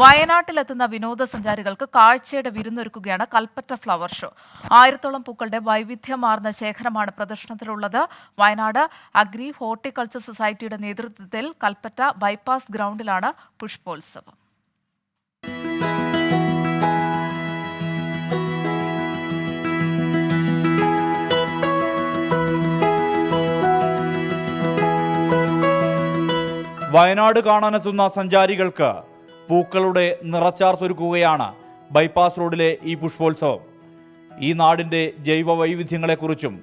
വയനാട്ടിലെത്തുന്ന വിനോദസഞ്ചാരികൾക്ക് കാഴ്ചയുടെ വിരുന്നൊരുക്കുകയാണ് Kalpetta flower show. ആയിരത്തോളം പൂക്കളുടെ വൈവിധ്യമാർന്ന ശേഖരമാണ് പ്രദർശനത്തിലുള്ളത്. വയനാട് അഗ്രി ഹോർട്ടിക്കൾച്ചർ സൊസൈറ്റിയുടെ നേതൃത്വത്തിൽ കൽപ്പറ്റ ബൈപ്പാസ് ഗ്രൗണ്ടിലാണ് പുഷ്പോത്സവം. വയനാട് കാണാനെത്തുന്ന സഞ്ചാരികൾക്ക് പൂക്കളുടെ നിറച്ചാർത്തൊരുക്കുകയാണ് ബൈപ്പാസ് റോഡിലെ ഈ പുഷ്പോത്സവം. ഈ നാടിന്റെ ജൈവ വൈവിധ്യങ്ങളെക്കുറിച്ചും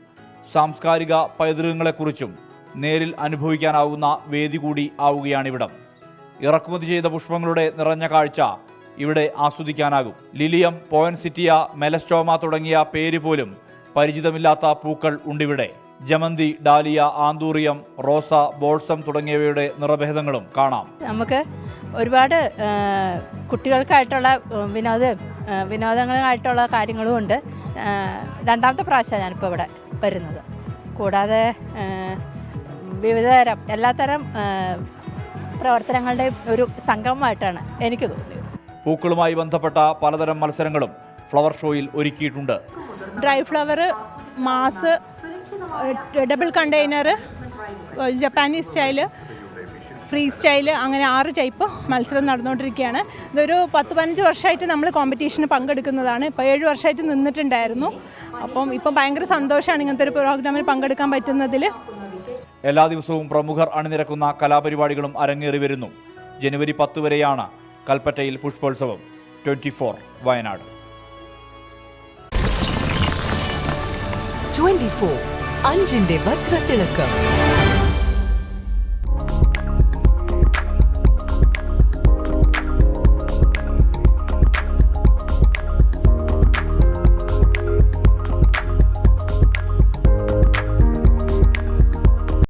സാംസ്കാരിക പൈതൃകങ്ങളെക്കുറിച്ചും നേരിൽ അനുഭവിക്കാനാവുന്ന വേദി കൂടി ആവുകയാണിവിടം. ഇറക്കുമതി ചെയ്ത പുഷ്പങ്ങളുടെ നിറഞ്ഞ കാഴ്ച ഇവിടെ ആസ്വദിക്കാനാകും. ലിലിയം പോയൻസിറ്റിയ മെലസ്റ്റോമ തുടങ്ങിയ പേര് പോലും പരിചിതമില്ലാത്ത പൂക്കൾ ഉണ്ടിവിടെ. ജമന്തി ഡാലിയ ആന്തൂറിയം റോസ ബോൾസം തുടങ്ങിയവയുടെ നിറഭേദങ്ങളും കാണാം. നമുക്ക് ഒരുപാട് കുട്ടികൾക്കായിട്ടുള്ള വിനോദ വിനോദങ്ങളായിട്ടുള്ള കാര്യങ്ങളും ഉണ്ട് രണ്ടാമത്തെ പ്രാവശ്യമാണ് ഞാനിപ്പോൾ ഇവിടെ വരുന്നത്. കൂടാതെ വിവിധതരം എല്ലാത്തരം ആ, പ്രവർത്തനങ്ങളുടെയും ഒരു സംഗമമായിട്ടാണ് എനിക്ക് തോന്നിയത്. പൂക്കളുമായി ബന്ധപ്പെട്ട പലതരം മത്സരങ്ങളും ഫ്ലവർ ഷോയിൽ ഒരുക്കിയിട്ടുണ്ട്. Dry flower mass double container Japanese style free style അങ്ങനെ ആറ് ടൈപ്പ് മത്സരം നടന്നുകൊണ്ടിരിക്കുകയാണ്. ഇതൊരു പത്ത് പതിനഞ്ച് വർഷമായിട്ട് നമ്മൾ കോമ്പറ്റീഷന് പങ്കെടുക്കുന്നതാണ്. ഇപ്പോൾ ഏഴ് വർഷമായിട്ട് നിന്നിട്ടുണ്ടായിരുന്നു. അപ്പം ഇപ്പം ഭയങ്കര സന്തോഷമാണ് ഇങ്ങനത്തെ ഒരു പ്രോഗ്രാമിൽ പങ്കെടുക്കാൻ പറ്റുന്നതിൽ എല്ലാ ദിവസവും പ്രമുഖർ അണിനിരക്കുന്ന കലാപരിപാടികളും അരങ്ങേറി വരുന്നു. ജനുവരി പത്ത് വരെയാണ് കൽപ്പറ്റയിൽ പുഷ്പോത്സവം. Twenty four Wayanad. 24 അഞ്ചിന്റെ വജ്രത്തിളക്കം.